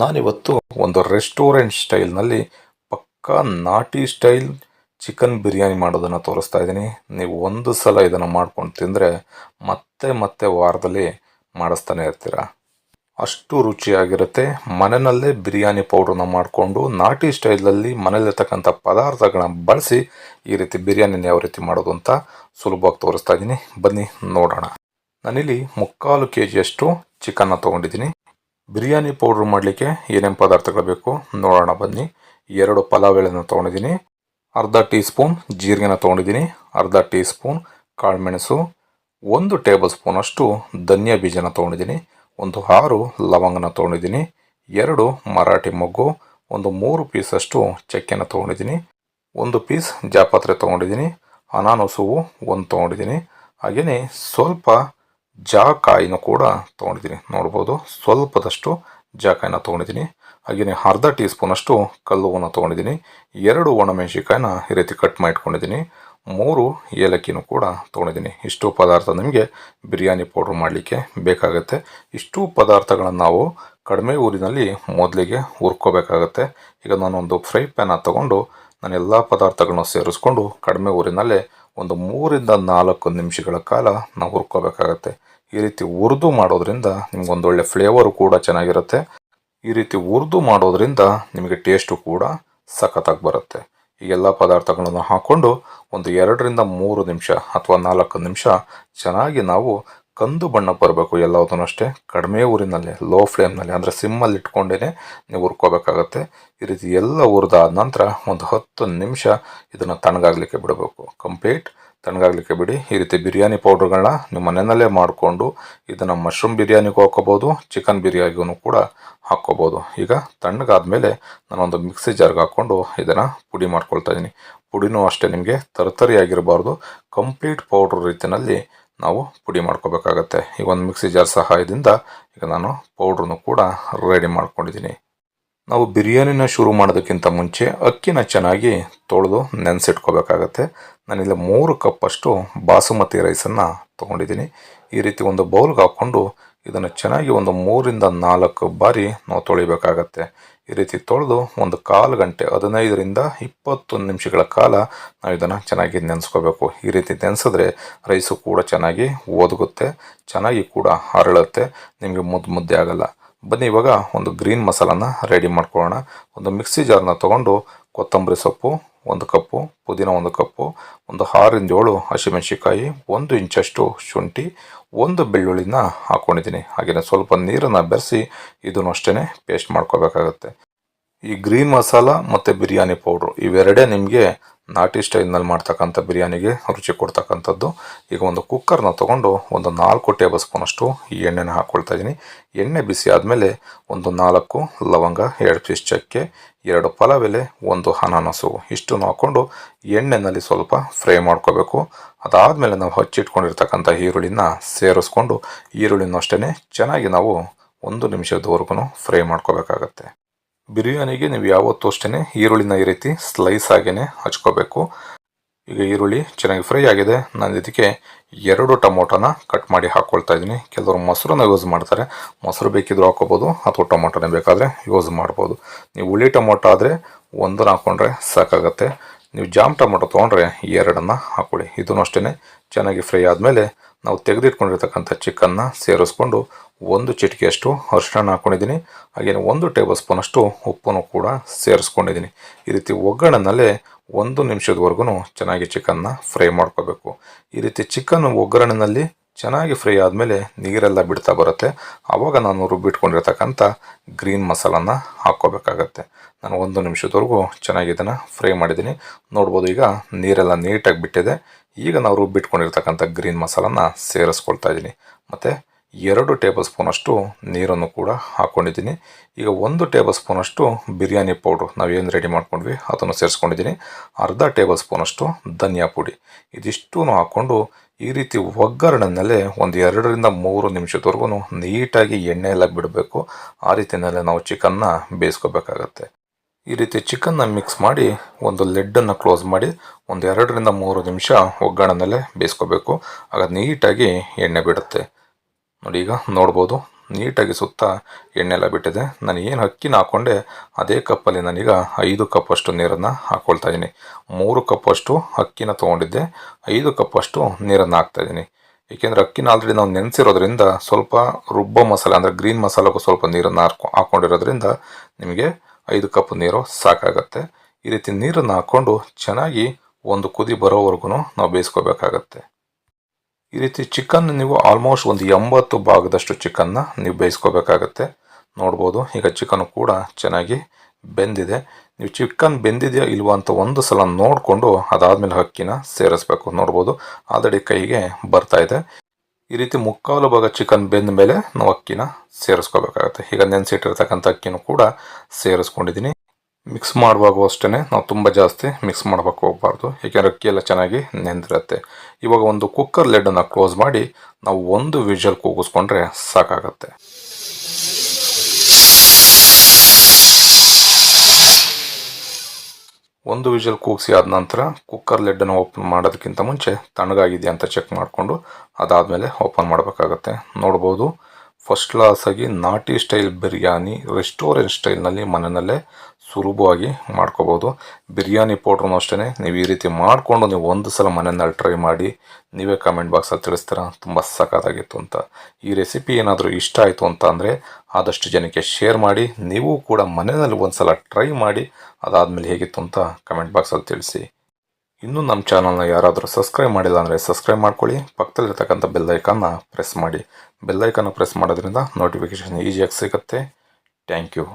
ನಾನಿವತ್ತು ಒಂದು ರೆಸ್ಟೋರೆಂಟ್ ಸ್ಟೈಲ್ನಲ್ಲಿ ಪಕ್ಕಾ ನಾಟಿ ಸ್ಟೈಲ್ ಚಿಕನ್ ಬಿರಿಯಾನಿ ಮಾಡೋದನ್ನು ತೋರಿಸ್ತಾ ಇದ್ದೀನಿ. ನೀವು ಒಂದು ಸಲ ಇದನ್ನು ಮಾಡ್ಕೊಂಡು ತಿಂದರೆ ಮತ್ತೆ ಮತ್ತೆ ವಾರದಲ್ಲಿ ಮಾಡಿಸ್ತಾನೆ ಇರ್ತೀರ. ಅಷ್ಟು ರುಚಿಯಾಗಿರುತ್ತೆ. ಮನೆಯಲ್ಲೇ ಬಿರಿಯಾನಿ ಪೌಡ್ರನ್ನ ಮಾಡಿಕೊಂಡು ನಾಟಿ ಸ್ಟೈಲಲ್ಲಿ ಮನೇಲಿರ್ತಕ್ಕಂಥ ಪದಾರ್ಥಗಳನ್ನ ಬಳಸಿ ಈ ರೀತಿ ಬಿರಿಯಾನಿನ ಯಾವ ರೀತಿ ಮಾಡೋದು ಅಂತ ಸುಲಭವಾಗಿ ತೋರಿಸ್ತಾ ಇದ್ದೀನಿ. ಬನ್ನಿ ನೋಡೋಣ. ನಾನಿಲ್ಲಿ ಮುಕ್ಕಾಲು ಕೆ ಜಿಯಷ್ಟು ಚಿಕನ್ನ ತೊಗೊಂಡಿದ್ದೀನಿ. ಬಿರಿಯಾನಿ ಪೌಡ್ರ್ ಮಾಡಲಿಕ್ಕೆ ಏನೇನು ಪದಾರ್ಥಗಳು ಬೇಕು ನೋಡೋಣ, ಬನ್ನಿ. ಎರಡು ಪಲಾವ್ ಎಳೆನ ತೊಗೊಂಡಿದ್ದೀನಿ. ಅರ್ಧ ಟೀ ಸ್ಪೂನ್ ಜೀರಿಗೆನ ತೊಗೊಂಡಿದ್ದೀನಿ. ಅರ್ಧ ಟೀ ಸ್ಪೂನ್ ಕಾಳುಮೆಣಸು. ಒಂದು ಟೇಬಲ್ ಸ್ಪೂನಷ್ಟು ಧನಿಯಾ ಬೀಜನ ತೊಗೊಂಡಿದ್ದೀನಿ. ಒಂದು ಆರು ಲವಂಗನ ತೊಗೊಂಡಿದ್ದೀನಿ. ಎರಡು ಮರಾಠಿ ಮೊಗ್ಗು. ಒಂದು ಮೂರು ಪೀಸಷ್ಟು ಚಕ್ಕೆನ ತೊಗೊಂಡಿದ್ದೀನಿ. ಒಂದು ಪೀಸ್ ಜಾಪತ್ರೆ ತೊಗೊಂಡಿದ್ದೀನಿ. ಅನಾನಸುವು ಒಂದು ತೊಗೊಂಡಿದ್ದೀನಿ. ಹಾಗೆಯೇ ಸ್ವಲ್ಪ ಜಾಕಾಯಿನೂ ಕೂಡ ತೊಗೊಂಡಿದ್ದೀನಿ. ನೋಡ್ಬೋದು. ಸ್ವಲ್ಪದಷ್ಟು ಜಾಕಾಯಿನ ತೊಗೊಂಡಿದ್ದೀನಿ. ಹಾಗೆಯೇ ಅರ್ಧ ಟೀ ಸ್ಪೂನಷ್ಟು ಕಲ್ಲುವನ್ನು ತೊಗೊಂಡಿದ್ದೀನಿ. ಎರಡು ಒಣಮೆಣಸಿಕಾಯಿನ ಈ ರೀತಿ ಕಟ್ ಮಾಡಿಟ್ಕೊಂಡಿದ್ದೀನಿ. ಮೂರು ಏಲಕ್ಕಿನೂ ಕೂಡ ತೊಗೊಂಡಿದ್ದೀನಿ. ಇಷ್ಟು ಪದಾರ್ಥ ನಿಮಗೆ ಬಿರಿಯಾನಿ ಪೌಡ್ರ್ ಮಾಡಲಿಕ್ಕೆ ಬೇಕಾಗುತ್ತೆ. ಇಷ್ಟು ಪದಾರ್ಥಗಳನ್ನು ನಾವು ಕಡಿಮೆ ಊರಿನಲ್ಲಿ ಮೊದಲಿಗೆ ಹುರ್ಕೋಬೇಕಾಗತ್ತೆ. ಈಗ ನಾನೊಂದು ಫ್ರೈ ಪ್ಯಾನ ತಗೊಂಡು ನಾನು ಎಲ್ಲ ಪದಾರ್ಥಗಳನ್ನು ಸೇರಿಸ್ಕೊಂಡು ಕಡಿಮೆ ಊರಿನಲ್ಲೇ ಒಂದು ಮೂರಿಂದ ನಾಲ್ಕು ನಿಮಿಷಗಳ ಕಾಲ ನಾವು ಹುರ್ಕೋಬೇಕಾಗತ್ತೆ. ಈ ರೀತಿ ಹುರಿದು ಮಾಡೋದ್ರಿಂದ ನಿಮ್ಗೊಂದೊಳ್ಳೆ ಫ್ಲೇವರು ಕೂಡ ಚೆನ್ನಾಗಿರುತ್ತೆ. ಈ ರೀತಿ ಹುರಿದು ಮಾಡೋದ್ರಿಂದ ನಿಮಗೆ ಟೇಸ್ಟು ಕೂಡ ಸಖತ್ತಾಗಿ ಬರುತ್ತೆ. ಈ ಎಲ್ಲ ಪದಾರ್ಥಗಳನ್ನು ಹಾಕ್ಕೊಂಡು ಒಂದು ಎರಡರಿಂದ ಮೂರು ನಿಮಿಷ ಅಥವಾ ನಾಲ್ಕು ನಿಮಿಷ ಚೆನ್ನಾಗಿ ನಾವು ಕಂದು ಬಣ್ಣ ಬರಬೇಕು, ಎಲ್ಲದನ್ನು ಅಷ್ಟೇ. ಕಡಿಮೆ ಊರಿನಲ್ಲಿ ಲೋ ಫ್ಲೇಮ್ನಲ್ಲಿ ಅಂದರೆ ಸಿಮ್ಮಲ್ಲಿ ಇಟ್ಕೊಂಡೇ ನೀವು ಹುರ್ಕೋಬೇಕಾಗತ್ತೆ. ಈ ರೀತಿ ಎಲ್ಲ ಹುರಿದಾದ ನಂತರ ಒಂದು ಹತ್ತು ನಿಮಿಷ ಇದನ್ನು ತಣ್ಣಗಾಗಲಿಕ್ಕೆ ಬಿಡಬೇಕು. ಕಂಪ್ಲೀಟ್ ತಣ್ಣಗಾಗಲಿಕ್ಕೆ ಬಿಡಿ. ಈ ರೀತಿ ಬಿರಿಯಾನಿ ಪೌಡ್ರ್ಗಳನ್ನ ನಿಮ್ಮ ಮನೆಯಲ್ಲೇ ಮಾಡಿಕೊಂಡು ಇದನ್ನು ಮಶ್ರೂಮ್ ಬಿರಿಯಾನಿಗೂ ಹಾಕ್ಕೋಬೋದು ಚಿಕನ್ ಬಿರಿಯಾನಿಗೂ ಕೂಡ ಹಾಕ್ಕೋಬೋದು. ಈಗ ತಣ್ಣಗಾದ್ಮೇಲೆ ನಾನೊಂದು ಮಿಕ್ಸಿ ಜಾರ್ಗೆ ಹಾಕ್ಕೊಂಡು ಇದನ್ನು ಪುಡಿ ಮಾಡ್ಕೊಳ್ತಾ ಇದ್ದೀನಿ ಪುಡಿನೂ ಅಷ್ಟೇ, ನಿಮಗೆ ತರತರಿಯಾಗಿರಬಾರ್ದು. ಕಂಪ್ಲೀಟ್ ಪೌಡ್ರ್ ರೀತಿಯಲ್ಲಿ ನಾವು ಪುಡಿ ಮಾಡ್ಕೋಬೇಕಾಗತ್ತೆ. ಈಗ ಒಂದು ಮಿಕ್ಸಿ ಜಾರ್ ಸಹಾಯದಿಂದ ಈಗ ನಾನು ಪೌಡ್ರನ್ನು ಕೂಡ ರೆಡಿ ಮಾಡ್ಕೊಂಡಿದ್ದೀನಿ. ನಾವು ಬಿರಿಯಾನಿನ ಶುರು ಮಾಡೋದಕ್ಕಿಂತ ಮುಂಚೆ ಅಕ್ಕಿನ ಚೆನ್ನಾಗಿ ತೊಳೆದು ನೆನೆಸಿಟ್ಕೋಬೇಕಾಗತ್ತೆ. ನಾನಿಲ್ಲಿ ಮೂರು ಕಪ್ಪಷ್ಟು ಬಾಸುಮತಿ ರೈಸನ್ನು ತೊಗೊಂಡಿದ್ದೀನಿ. ಈ ರೀತಿ ಒಂದು ಬೌಲ್ಗೆ ಹಾಕ್ಕೊಂಡು ಇದನ್ನು ಚೆನ್ನಾಗಿ ಒಂದು ಮೂರಿಂದ ನಾಲ್ಕು ಬಾರಿ ನಾವು ತೊಳಿಬೇಕಾಗತ್ತೆ. ಈ ರೀತಿ ತೊಳೆದು ಒಂದು ಕಾಲು ಗಂಟೆ, ಹದಿನೈದರಿಂದ ಇಪ್ಪತ್ತು ನಿಮಿಷಗಳ ಕಾಲ ನಾವು ಇದನ್ನು ಚೆನ್ನಾಗಿ ನೆನೆಸ್ಕೋಬೇಕು. ಈ ರೀತಿ ನೆನೆಸಿದ್ರೆ ರೈಸು ಕೂಡ ಚೆನ್ನಾಗಿ ಒದಗುತ್ತೆ, ಚೆನ್ನಾಗಿ ಕೂಡ ಹರಳುತ್ತೆ, ನಿಮಗೆ ಮುದ್ದು ಮುದ್ದೆ ಆಗಲ್ಲ. ಬನ್ನಿ, ಇವಾಗ ಒಂದು ಗ್ರೀನ್ ಮಸಾಲನ ರೆಡಿ ಮಾಡ್ಕೊಳ್ಳೋಣ. ಒಂದು ಮಿಕ್ಸಿ ಜಾರ್ನ ತೊಗೊಂಡು ಕೊತ್ತಂಬರಿ ಸೊಪ್ಪು ಒಂದು ಕಪ್ಪು, ಪುದೀನ ಒಂದು ಕಪ್ಪು, ಒಂದು ಆರಿಂದ ಏಳು ಹಸಿಮೆಣಸಿಕಾಯಿ, ಒಂದು ಇಂಚಷ್ಟು ಶುಂಠಿ, ಒಂದು ಬೆಳ್ಳುಳ್ಳಿನ ಹಾಕ್ಕೊಂಡಿದ್ದೀನಿ ಹಾಗೆಯೇ ಸ್ವಲ್ಪ ನೀರನ್ನು ಬೆರೆಸಿ ಇದನ್ನು ಅಷ್ಟೇ ಪೇಸ್ಟ್ ಮಾಡ್ಕೋಬೇಕಾಗತ್ತೆ. ಈ ಗ್ರೀನ್ ಮಸಾಲ ಮತ್ತು ಬಿರಿಯಾನಿ ಪೌಡ್ರು ಇವೆರಡೇ ನಿಮಗೆ ನಾಟಿ ಸ್ಟೈಲ್ನಲ್ಲಿ ಮಾಡ್ತಕ್ಕಂಥ ಬಿರಿಯಾನಿಗೆ ರುಚಿ ಕೊಡ್ತಕ್ಕಂಥದ್ದು. ಈಗ ಒಂದು ಕುಕ್ಕರ್ನ ತೊಗೊಂಡು ಒಂದು ನಾಲ್ಕು ಟೇಬಲ್ ಸ್ಪೂನಷ್ಟು ಈ ಎಣ್ಣೆನ ಹಾಕ್ಕೊಳ್ತಾ ಇದ್ದೀನಿ ಎಣ್ಣೆ ಬಿಸಿ ಆದಮೇಲೆ ಒಂದು ನಾಲ್ಕು ಲವಂಗ, ಎರಡು ಪೀಸ್ ಚಕ್ಕೆ, ಎರಡು ಪಲಾವ್ ಎಲೆ ಒಂದು ಅನಾನಸು. ಇಷ್ಟನ್ನು ಹಾಕ್ಕೊಂಡು ಎಣ್ಣೆನಲ್ಲಿ ಸ್ವಲ್ಪ ಫ್ರೈ ಮಾಡ್ಕೋಬೇಕು. ಅದಾದಮೇಲೆ ನಾವು ಹಚ್ಚಿಟ್ಕೊಂಡಿರ್ತಕ್ಕಂಥ ಈರುಳ್ಳಿನ ಸೇರಿಸ್ಕೊಂಡು ಈರುಳ್ಳಿನೂ ಅಷ್ಟೇ ಚೆನ್ನಾಗಿ ನಾವು ಒಂದು ನಿಮಿಷದವರೆಗೂ ಫ್ರೈ ಮಾಡ್ಕೋಬೇಕಾಗತ್ತೆ. ಬಿರಿಯಾನಿಗೆ ನೀವು ಯಾವತ್ತೂ ಅಷ್ಟೇ ಈರುಳ್ಳಿನ ಈ ರೀತಿ ಸ್ಲೈಸ್ ಆಗೇ ಹಚ್ಕೋಬೇಕು. ಈಗ ಈರುಳ್ಳಿ ಚೆನ್ನಾಗಿ ಫ್ರೈ ಆಗಿದೆ. ನಾನು ಇದಕ್ಕೆ ಎರಡು ಟೊಮೊಟೊನ ಕಟ್ ಮಾಡಿ ಹಾಕ್ಕೊಳ್ತಾ ಇದ್ದೀನಿ. ಕೆಲವರು ಮೊಸರನ್ನ ಯೂಸ್ ಮಾಡ್ತಾರೆ. ಮೊಸರು ಬೇಕಿದ್ರು ಹಾಕೋಬೋದು ಅಥವಾ ಟೊಮೊಟೊನೇ ಬೇಕಾದರೆ ಯೂಸ್ ಮಾಡ್ಬೋದು. ನೀವು ಹುಳಿ ಟೊಮೊಟೊ ಆದರೆ ಒಂದನ್ನು ಹಾಕ್ಕೊಂಡ್ರೆ ಸಾಕಾಗತ್ತೆ. ನೀವು ಜಾಮ್ ಟೊಮೊಟೊ ತೊಗೊಂಡ್ರೆ ಎರಡನ್ನು ಹಾಕ್ಕೊಳ್ಳಿ ಇದನ್ನು ಅಷ್ಟೇ ಚೆನ್ನಾಗಿ ಫ್ರೈ ಆದಮೇಲೆ ನಾವು ತೆಗೆದಿಟ್ಕೊಂಡಿರ್ತಕ್ಕಂಥ ಚಿಕನ್ನ ಸೇರಿಸ್ಕೊಂಡು ಒಂದು ಚಿಟಿಕೆಯಷ್ಟು ಅರಿಶಿಣ ಹಾಕ್ಕೊಂಡಿದ್ದೀನಿ ಹಾಗೆಯೇ ಒಂದು ಟೇಬಲ್ ಸ್ಪೂನಷ್ಟು ಉಪ್ಪನ್ನು ಕೂಡ ಸೇರಿಸ್ಕೊಂಡಿದ್ದೀನಿ. ಈ ರೀತಿ ಒಗ್ಗರಣೆನಲ್ಲೇ ಒಂದು ನಿಮಿಷದವರೆಗೂ ಚೆನ್ನಾಗಿ ಚಿಕನ್ನ ಫ್ರೈ ಮಾಡ್ಕೋಬೇಕು. ಈ ರೀತಿ ಚಿಕನ್ ಒಗ್ಗರಣೆನಲ್ಲಿ ಚೆನ್ನಾಗಿ ಫ್ರೈ ಆದಮೇಲೆ ನೀರೆಲ್ಲ ಬಿಡ್ತಾ ಬರುತ್ತೆ. ಆವಾಗ ನಾನು ರುಬ್ಬಿಟ್ಕೊಂಡಿರ್ತಕ್ಕಂಥ ಗ್ರೀನ್ ಮಸಾಲನ್ನ ಹಾಕ್ಕೋಬೇಕಾಗತ್ತೆ. ನಾನು ಒಂದು ನಿಮಿಷದವರೆಗೂ ಚೆನ್ನಾಗಿ ಇದನ್ನು ಫ್ರೈ ಮಾಡಿದ್ದೀನಿ. ನೋಡ್ಬೋದು ಈಗ ನೀರೆಲ್ಲ ನೀಟಾಗಿ ಬಿಟ್ಟಿದೆ. ಈಗ ನಾವು ರುಬ್ಬಿಟ್ಕೊಂಡಿರ್ತಕ್ಕಂಥ ಗ್ರೀನ್ ಮಸಾಲನ್ನ ಸೇರಿಸ್ಕೊಳ್ತಾ ಇದ್ದೀನಿ. ಮತ್ತು ಎರಡು ಟೇಬಲ್ ಸ್ಪೂನಷ್ಟು ನೀರನ್ನು ಕೂಡ ಹಾಕ್ಕೊಂಡಿದ್ದೀನಿ ಈಗ ಒಂದು ಟೇಬಲ್ ಸ್ಪೂನಷ್ಟು ಬಿರಿಯಾನಿ ಪೌಡ್ರು ನಾವೇನು ರೆಡಿ ಮಾಡ್ಕೊಂಡ್ವಿ ಅದನ್ನು ಸೇರಿಸ್ಕೊಂಡಿದ್ದೀನಿ. ಅರ್ಧ ಟೇಬಲ್ ಸ್ಪೂನಷ್ಟು ಧನಿಯಾ ಪುಡಿ. ಇದಿಷ್ಟೂ ಹಾಕ್ಕೊಂಡು ಈ ರೀತಿ ಒಗ್ಗರಣೆನಲ್ಲೇ ಒಂದು ಎರಡರಿಂದ ಮೂರು ನಿಮಿಷದವರೆಗೂ ನೀಟಾಗಿ ಎಣ್ಣೆ ಎಲ್ಲ ಬಿಡಬೇಕು. ಆ ರೀತಿಯಲ್ಲೇ ನಾವು ಚಿಕನ್ನ ಬೇಯಿಸ್ಕೋಬೇಕಾಗತ್ತೆ. ಈ ರೀತಿ ಚಿಕನ್ನ ಮಿಕ್ಸ್ ಮಾಡಿ ಒಂದು ಲೆಡ್ಡನ್ನು ಕ್ಲೋಸ್ ಮಾಡಿ ಒಂದು ಎರಡರಿಂದ ಮೂರು ನಿಮಿಷ ಒಗ್ಗರಣೆನಲ್ಲೇ ಬೇಯಿಸ್ಕೋಬೇಕು. ಆಗ ನೀಟಾಗಿ ಎಣ್ಣೆ ಬಿಡುತ್ತೆ. ನೋಡಿ ಈಗ ನೋಡ್ಬೋದು. ನೀಟಾಗಿ ಸುತ್ತ ಎಣ್ಣೆ ಎಲ್ಲ ಬಿಟ್ಟಿದೆ. ನಾನು ಏನು ಅಕ್ಕಿನ ಹಾಕ್ಕೊಂಡೆ ಅದೇ ಕಪ್ಪಲ್ಲಿ ನಾನೀಗ ಐದು ಕಪ್ಪಷ್ಟು ನೀರನ್ನು ಹಾಕ್ಕೊಳ್ತಾ ಇದ್ದೀನಿ. ಮೂರು ಕಪ್ಪಷ್ಟು ಅಕ್ಕಿನ ತೊಗೊಂಡಿದ್ದೆ. ಐದು ಕಪ್ಪಷ್ಟು ನೀರನ್ನು ಹಾಕ್ತಾ ಇದ್ದೀನಿ. ಏಕೆಂದರೆ ಅಕ್ಕಿನ ಆಲ್ರೆಡಿ ನಾವು ನೆನೆಸಿರೋದ್ರಿಂದ ಸ್ವಲ್ಪ ರುಬ್ಬ ಮಸಾಲೆ, ಅಂದರೆ ಗ್ರೀನ್ ಮಸಾಲಕ್ಕೂ ಸ್ವಲ್ಪ ನೀರನ್ನು ಹಾಕೊ ಹಾಕ್ಕೊಂಡಿರೋದ್ರಿಂದ ನಿಮಗೆ ಐದು ಕಪ್ ನೀರು ಸಾಕಾಗತ್ತೆ. ಈ ರೀತಿ ನೀರನ್ನು ಹಾಕ್ಕೊಂಡು ಚೆನ್ನಾಗಿ ಒಂದು ಕುದಿ ಬರೋವರೆಗೂ ನಾವು ಬೇಯಿಸ್ಕೋಬೇಕಾಗತ್ತೆ. ಈ ರೀತಿ ಚಿಕನ್ ನೀವು ಆಲ್ಮೋಸ್ಟ್ ಒಂದು ಎಂಬತ್ತು ಭಾಗದಷ್ಟು ಚಿಕನ್ನ ನೀವು ಬೇಯಿಸ್ಕೋಬೇಕಾಗತ್ತೆ. ನೋಡ್ಬೋದು, ಈಗ ಚಿಕನ್ ಕೂಡ ಚೆನ್ನಾಗಿ ಬೆಂದಿದೆ. ನೀವು ಚಿಕನ್ ಬೆಂದಿದೆಯಾ ಇಲ್ವಾ ಅಂತ ಒಂದು ಸಲ ನೋಡಿಕೊಂಡು ಅದಾದಮೇಲೆ ಅಕ್ಕಿನ ಸೇರಿಸ್ಬೇಕು. ನೋಡ್ಬೋದು, ಆಲ್ರೆಡಿ ಕೈಗೆ ಬರ್ತಾ ಇದೆ. ಈ ರೀತಿ ಮುಕ್ಕಾಲು ಭಾಗ ಚಿಕನ್ ಬೆಂದ ಮೇಲೆ ನಾವು ಅಕ್ಕಿನ ಸೇರಿಸ್ಕೋಬೇಕಾಗತ್ತೆ. ಈಗ ನೆನೆಸಿಟ್ಟಿರ್ತಕ್ಕಂಥ ಅಕ್ಕಿನೂ ಕೂಡ ಸೇರಿಸ್ಕೊಂಡಿದ್ದೀನಿ. ಮಿಕ್ಸ್ ಮಾಡುವಾಗೂ ಅಷ್ಟೇ ನಾವು ತುಂಬ ಜಾಸ್ತಿ ಮಿಕ್ಸ್ ಮಾಡಬೇಕು ಹೋಗಬಾರ್ದು. ಏಕೆಂದರೆ ಅಕ್ಕಿ ಎಲ್ಲ ಚೆನ್ನಾಗಿ ನೆಂದಿರುತ್ತೆ. ಇವಾಗ ಒಂದು ಕುಕ್ಕರ್ ಲೆಡ್ಡನ್ನು ಕ್ಲೋಸ್ ಮಾಡಿ ನಾವು ಒಂದು ವಿಷಲ್ ಕೂಗಿಸ್ಕೊಂಡ್ರೆ ಸಾಕಾಗತ್ತೆ. ಒಂದು ವಿಷಲ್ ಕೂಗಿಸಿ ಆದ ನಂತರ ಕುಕ್ಕರ್ ಲೆಡ್ಡನ್ನು ಓಪನ್ ಮಾಡೋದಕ್ಕಿಂತ ಮುಂಚೆ ತಣ್ಣಗಾಗಿದೆ ಅಂತ ಚೆಕ್ ಮಾಡಿಕೊಂಡು ಅದಾದಮೇಲೆ ಓಪನ್ ಮಾಡಬೇಕಾಗತ್ತೆ. ನೋಡ್ಬೋದು ಫಸ್ಟ್ ಕ್ಲಾಸಾಗಿ ನಾಟಿ ಸ್ಟೈಲ್ ಬಿರಿಯಾನಿ ರೆಸ್ಟೋರೆಂಟ್ ಸ್ಟೈಲ್ನಲ್ಲಿ ಮನೆಯಲ್ಲೇ ಸುಲಭವಾಗಿ ಮಾಡ್ಕೋಬೋದು. ಬಿರಿಯಾನಿ ಪೌಡ್ರನ್ನು ಅಷ್ಟೇ ನೀವು ಈ ರೀತಿ ಮಾಡಿಕೊಂಡು ನೀವು ಒಂದು ಸಲ ಮನೆಯಲ್ಲಿ ಟ್ರೈ ಮಾಡಿ ನೀವೇ ಕಮೆಂಟ್ ಬಾಕ್ಸಲ್ಲಿ ತಿಳಿಸ್ತೀರಾ? ತುಂಬ ಸಖತ್ತಾಗಿತ್ತು ಅಂತ. ಈ ರೆಸಿಪಿ ಏನಾದರೂ ಇಷ್ಟ ಆಯಿತು ಅಂತ ಅಂದರೆ ಆದಷ್ಟು ಜನಕ್ಕೆ ಶೇರ್ ಮಾಡಿ, ನೀವು ಕೂಡ ಮನೆಯಲ್ಲಿ ಒಂದು ಸಲ ಟ್ರೈ ಮಾಡಿ, ಅದಾದಮೇಲೆ ಹೇಗಿತ್ತು ಅಂತ ಕಮೆಂಟ್ ಬಾಕ್ಸಲ್ಲಿ ತಿಳಿಸಿ. ಇನ್ನೂ ನಮ್ಮ ಚಾನಲ್ನ ಯಾರಾದರೂ ಸಬ್ಸ್ಕ್ರೈಬ್ ಮಾಡಿಲ್ಲ ಅಂದರೆ ಸಬ್ಸ್ಕ್ರೈಬ್ ಮಾಡ್ಕೊಳ್ಳಿ, ಪಕ್ಕದಲ್ಲಿರ್ತಕ್ಕಂಥ ಬೆಲ್ಲೈಕನ್ನ ಪ್ರೆಸ್ ಮಾಡಿ. ಬೆಲ್ಲೈಕನ್ನು ಪ್ರೆಸ್ ಮಾಡೋದ್ರಿಂದ ನೋಟಿಫಿಕೇಷನ್ ಈಸಿಯಾಗಿ ಸಿಗುತ್ತೆ. Thank you